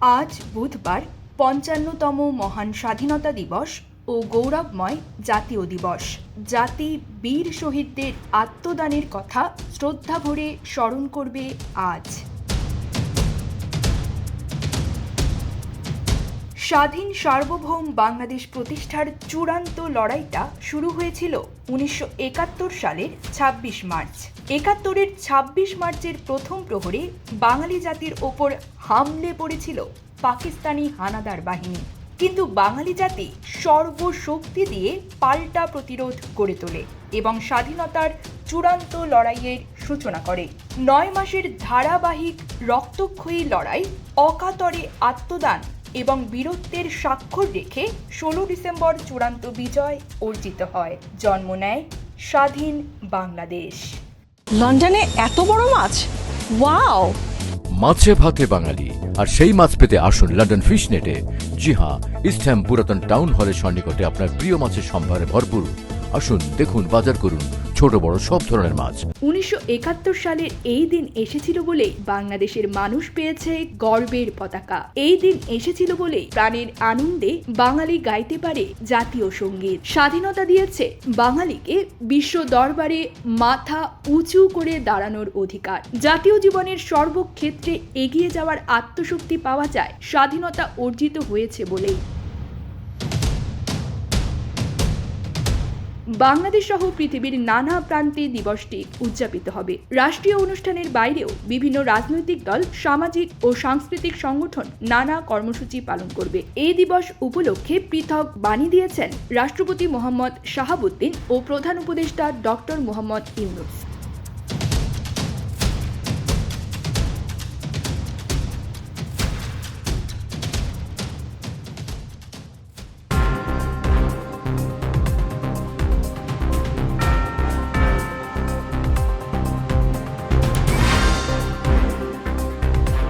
আজ বুধবার পঞ্চান্নতম মহান স্বাধীনতা দিবস ও গৌরবময় জাতীয় দিবস। জাতি বীর শহীদদের আত্মদানের কথা শ্রদ্ধা ভরে স্মরণ করবে আজ। স্বাধীন সার্বভৌম বাংলাদেশ প্রতিষ্ঠার চূড়ান্ত লড়াইটা শুরু হয়েছিল উনিশশো একাত্তর সালের ছাব্বিশ মার্চ। একাত্তরের ছাব্বিশ মার্চের প্রথম প্রহরে বাঙালি জাতির ওপর হামলে পড়েছিল পাকিস্তানি হানাদার বাহিনী। কিন্তু বাঙালি জাতি সর্বশক্তি দিয়ে পাল্টা প্রতিরোধ গড়ে তোলে এবং স্বাধীনতার চূড়ান্ত লড়াইয়ের সূচনা করে। নয় মাসের ধারাবাহিক রক্তক্ষয়ী লড়াই অকাতরে আত্মদান এবং বীরত্বের স্বাক্ষর রেখে ষোলো ডিসেম্বর চূড়ান্ত বিজয় অর্জিত হয়। জন্ম নেয় স্বাধীন বাংলাদেশ। লন্ডনে এত বড় মাছ? ওয়াও! মাছে ভাতে বাঙালি আর সেই মাছ পেতে আসুন লন্ডন ফিশ নেটে জি হ্যাঁ ইস্টহ্যাম পুরাতন টাউন হলের সন্নিকটে আপনার প্রিয় মাছের সম্ভারে ভরপুর। আসুন দেখুন বাজার করুন। ছোট বড় সব ধরনের মাছ। উনিশশো একাত্তর সালের এই দিন এসেছিল বলেই বাংলাদেশের মানুষ পেয়েছে গর্বের পতাকা। এই দিন এসেছিল বলেই প্রাণের আনন্দে বাঙালি গাইতে পারে জাতীয় সংগীত। স্বাধীনতা দিয়েছে বাঙালিকে বিশ্ব দরবারে মাথা উঁচু করে দাঁড়ানোর অধিকার। জাতীয় জীবনের সর্বক্ষেত্রে এগিয়ে যাওয়ার আত্মশক্তি পাওয়া যায় স্বাধীনতা অর্জিত হয়েছে বলেই। বাংলাদেশ সহ পৃথিবীর নানা প্রান্তে দিবসটি উদযাপিত হবে। রাষ্ট্রীয় অনুষ্ঠানের বাইরেও বিভিন্ন রাজনৈতিক দল, সামাজিক ও সাংস্কৃতিক সংগঠন নানা কর্মসূচি পালন করবে। এই দিবস উপলক্ষে পৃথক বাণী দিয়েছেন রাষ্ট্রপতি মোহাম্মদ শাহাবুদ্দিন ও প্রধান উপদেষ্টা ডক্টর মোহাম্মদ ইউনুস।